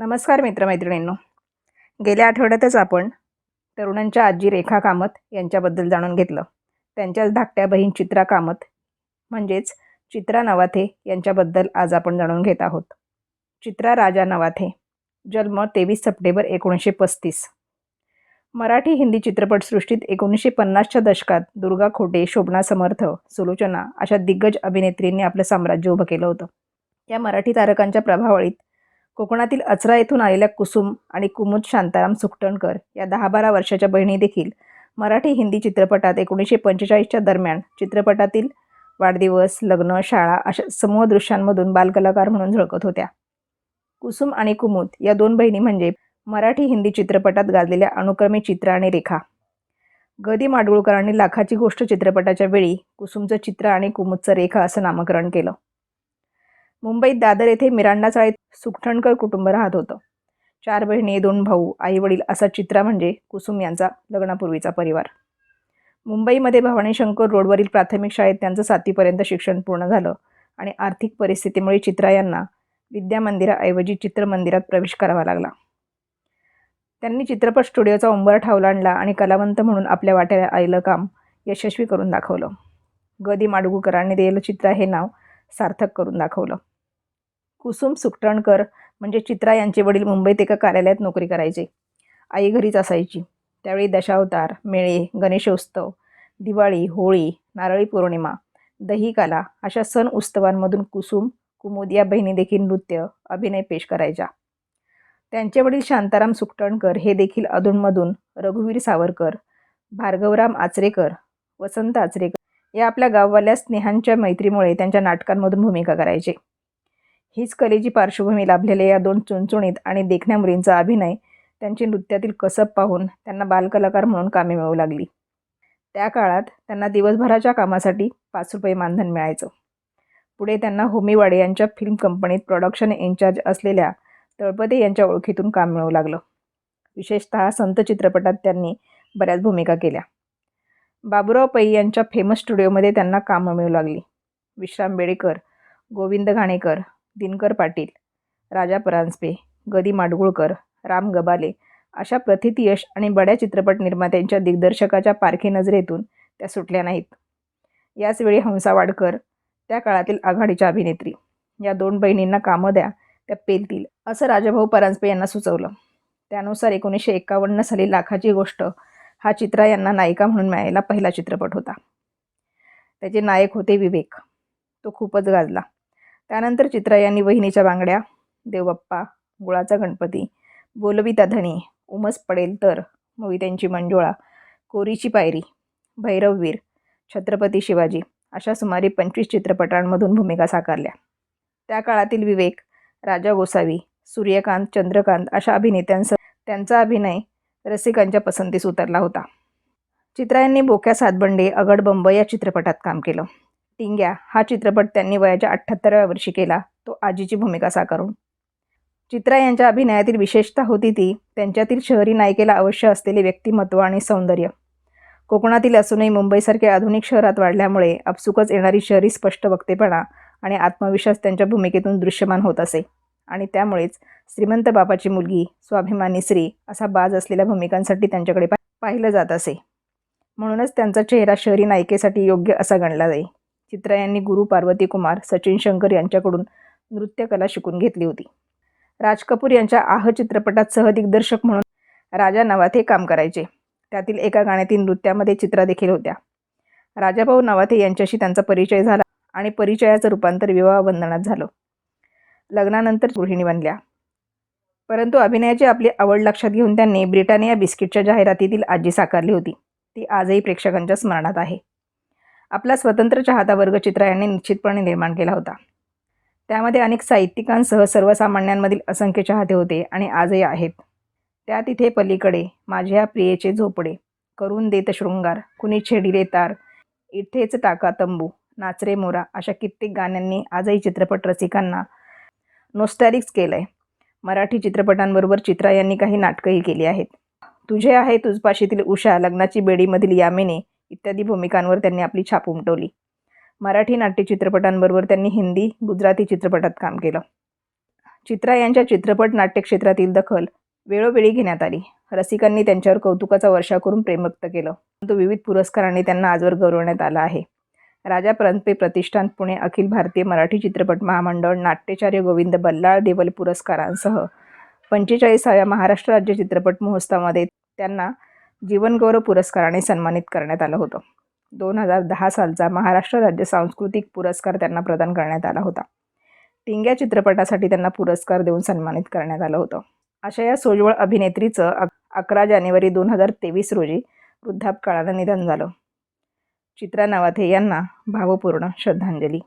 नमस्कार मित्रमैत्रिणींनो. गेल्या आठवड्यातच आपण तरुणांच्या आजी रेखा कामत यांच्याबद्दल जाणून घेतलं. त्यांच्याच धाकट्या बहीण चित्रा कामत म्हणजेच चित्रा नवाथे यांच्याबद्दल आज आपण जाणून घेत आहोत. चित्रा राजा नवाथे जन्म तेवीस सप्टेंबर एकोणीसशे पस्तीस. मराठी हिंदी चित्रपटसृष्टीत एकोणीसशे पन्नासच्या दशकात दुर्गा खोटे शोभना समर्थ सुलोचना अशा दिग्गज अभिनेत्रींनी आपलं साम्राज्य उभं केलं होतं. या मराठी तारकांच्या प्रभावळीत कोकणातील अचरा येथून आलेल्या कुसुम आणि कुमुद शांताराम सुकटणकर या दहा बारा वर्षाच्या बहिणी देखील मराठी हिंदी चित्रपटात एकोणीसशे पंचेचाळीसच्या दरम्यान चित्रपटातील वाढदिवस लग्न शाळा अशा समूह दृश्यांमधून बालकलाकार म्हणून झळकत होत्या. कुसुम आणि कुमुद या दोन बहिणी म्हणजे मराठी हिंदी चित्रपटात गाजलेल्या अनुक्रमे चित्र आणि रेखा. गदी माडगुळकरांनी लाखाची गोष्ट चित्रपटाच्या वेळी कुसुमचं चित्र आणि कुमुदचं रेखा असं नामकरण केलं. मुंबईत दादर येथे मिरांडा चाळीत सुखठणकर कुटुंब राहत होतं. चार बहिणी दोन भाऊ आई वडील असा चित्रा म्हणजे कुसुम यांचा लग्नापूर्वीचा परिवार. मुंबईमध्ये भवानी शंकर रोडवरील प्राथमिक शाळेत त्यांचं सातवीपर्यंत शिक्षण पूर्ण झालं आणि आर्थिक परिस्थितीमुळे चित्रा यांना विद्यामंदिराऐवजी चित्रमंदिरात प्रवेश करावा लागला. त्यांनी चित्रपट स्टुडिओचा उंबरठा ओलांडला आणि कलावंत म्हणून आपल्या वाट्याला आलेलं काम यशस्वी करून दाखवलं. गदी माडगुकरांनी दिलेलं चित्रा हे नाव सार्थक करून दाखवलं. कुसुम सुकटणकर म्हणजे चित्रा यांचे वडील मुंबईत एका कार्यालयात नोकरी करायचे. आई घरीच असायची. त्यावेळी दशावतार मेळे गणेशोत्सव दिवाळी होळी नारळी पौर्णिमा दहीकाला अशा सण उत्सवांमधून कुसुम कुमुद या बहिणी देखील नृत्य अभिनय पेश करायच्या. त्यांचे वडील शांताराम सुकटणकर हे देखील अधूनमधून रघुवीर सावरकर भार्गवराम आचरेकर वसंत आचरेकर या आपल्या गाववाल्या स्नेहांच्या मैत्रीमुळे त्यांच्या नाटकांमधून भूमिका करायचे. हीच कलेची पार्श्वभूमी लाभलेल्या या दोन चुणचुणीत आणि देखण्या मुलींचा अभिनय. त्यांची नृत्यातील कसब पाहून त्यांना बालकलाकार म्हणून कामे मिळू लागली. त्या काळात त्यांना दिवसभराच्या कामासाठी पाच रुपये मानधन मिळायचं. पुढे त्यांना होमीवाडे यांच्या फिल्म कंपनीत प्रोडक्शन इन्चार्ज असलेल्या तळपदे यांच्या ओळखीतून काम मिळू लागलं. विशेषतः संत चित्रपटात त्यांनी बऱ्याच भूमिका केल्या. बाबुराव पै यांच्या फेमस स्टुडिओमध्ये त्यांना कामं मिळू लागली. विश्राम बेडेकर गोविंद घाणेकर दिनकर पाटील राजा परांजपे गदी माडगुळकर राम गबाले अशा प्रथित यश आणि बड्या चित्रपट निर्मात्यांच्या दिग्दर्शकाच्या पारखी नजरेतून त्या सुटल्या नाहीत. याचवेळी हंसा वाडकर त्या काळातील आघाडीच्या अभिनेत्री. या दोन बहिणींना कामं द्या त्या पेलतील असं राजाभाऊ परांजपे यांना सुचवलं. त्यानुसार एकोणीसशे एकावन्न साली लाखाची गोष्ट हा चित्रा यांना नायिका म्हणून मिळालेला पहिला चित्रपट होता. त्याचे नायक होते विवेक. तो खूपच गाजला. त्यानंतर चित्रा यांनी वहिनीच्या बांगड्या देवबाप्पा गुळाचा गणपती बोलविता धनी उमस पडेल तर मोहित्यांची मंजुळा कोरीची पायरी भैरववीर छत्रपती शिवाजी अशा सुमारे पंचवीस चित्रपटांमधून भूमिका साकारल्या. त्या काळातील विवेक राजा गोसावी सूर्यकांत चंद्रकांत अशा अभिनेत्यांसह त्यांचा अभिनय रसिकांच्या पसंतीस उतरला होता. चित्रा यांनी बोक्या सातबंडे अगडबंब या चित्रपटात काम केलं. टिंग्या हा चित्रपट त्यांनी वयाच्या अठ्ठ्याहत्तराव्या वर्षी केला. तो आजीची भूमिका साकारून. चित्रा यांच्या अभिनयातील विशेषता होती ती त्यांच्यातील शहरी नायिकेला अवश्य असलेले व्यक्तिमत्व आणि सौंदर्य. कोकणातील असूनही मुंबईसारख्या आधुनिक शहरात वाढल्यामुळे आपसुकच येणारी शहरी स्पष्ट वक्तेपणा आणि आत्मविश्वास त्यांच्या भूमिकेतून दृश्यमान होत असे. आणि त्यामुळेच श्रीमंत बापाची मुलगी स्वाभिमानी श्री असा बाज असलेल्या भूमिकांसाठी त्यांच्याकडे पा पाहिलं जात असे. म्हणूनच त्यांचा चेहरा शहरी नायिकेसाठी योग्य असा गणला जाई. चित्रा यांनी गुरु पार्वती कुमार सचिन शंकर यांच्याकडून नृत्यकला शिकून घेतली होती. राज कपूर यांच्या आह चित्रपटात सहदिग्दर्शक म्हणून राजा नवाथे काम करायचे. त्यातील एका गाण्यातील नृत्यामध्ये चित्रा देखील होत्या. राजाभाऊ नवाथे यांच्याशी त्यांचा परिचय झाला आणि परिचयाचं रूपांतर विवाह बंधनात झालं. लग्नानंतर गृहिणी बनल्या. परंतु अभिनयाची आपली आवड लक्षात घेऊन त्यांनी ब्रिटानिया बिस्किटच्या जाहिरातीतील आजी साकारली होती. ती आजही प्रेक्षकांच्या स्मरणात आहे. आपला स्वतंत्र चाहता वर्ग चित्रा यांनी निश्चितपणे निर्माण केला होता. त्यामध्ये अनेक साहित्यिकांसह सर्वसामान्यांमधील असंख्य चाहते होते आणि आजही आहेत. त्या तिथे पलीकडे माझ्या प्रियेचे झोपडे करून देत शृंगार कुणी छेडिले तार इथेच टाका तंबू नाचरे मोरा अशा कित्येक गाण्यांनी आजही चित्रपट रसिकांना नोस्टॅरिक्स केलं आहे मराठी चित्रपटांबरोबर चित्रा यांनी काही नाटकंही केली आहेत. तुझे आहे तुझपाशीतील उषा लग्नाची बेडीमधील यामिनी इत्यादी भूमिकांवर त्यांनी आपली छाप उमटवली. मराठी नाट्य चित्रपटांबरोबर त्यांनी हिंदी गुजराती चित्रपटात काम केलं. चित्रा यांच्या चित्रपट नाट्यक्षेत्रातील दखल वेळोवेळी घेण्यात आली. रसिकांनी त्यांच्यावर कौतुकाचा वर्षा करून प्रेम व्यक्त केलं. परंतु विविध पुरस्कारांनी त्यांना आजवर गौरवण्यात आलं आहे. राजा परंपे प्रतिष्ठान पुणे अखिल भारतीय मराठी चित्रपट महामंडळ नाट्याचार्य गोविंद बल्लाळ देवल पुरस्कारांसह पंचेचाळीसाव्या महाराष्ट्र राज्य चित्रपट महोत्सवामध्ये त्यांना जीवनगौरव पुरस्काराने सन्मानित करण्यात आलं होतं. दोन हजार दहा सालचा महाराष्ट्र राज्य सांस्कृतिक पुरस्कार त्यांना प्रदान करण्यात आला होता. टिंग्या चित्रपटासाठी त्यांना पुरस्कार देऊन सन्मानित करण्यात आलं होतं. अशा या सोज्वळ अभिनेत्रीचं अक अकरा जानेवारी दोन हजार तेवीस रोजी वृद्धापकाळानं निधन झालं. चित्रा नवाथे यांना भावपूर्ण श्रद्धांजली.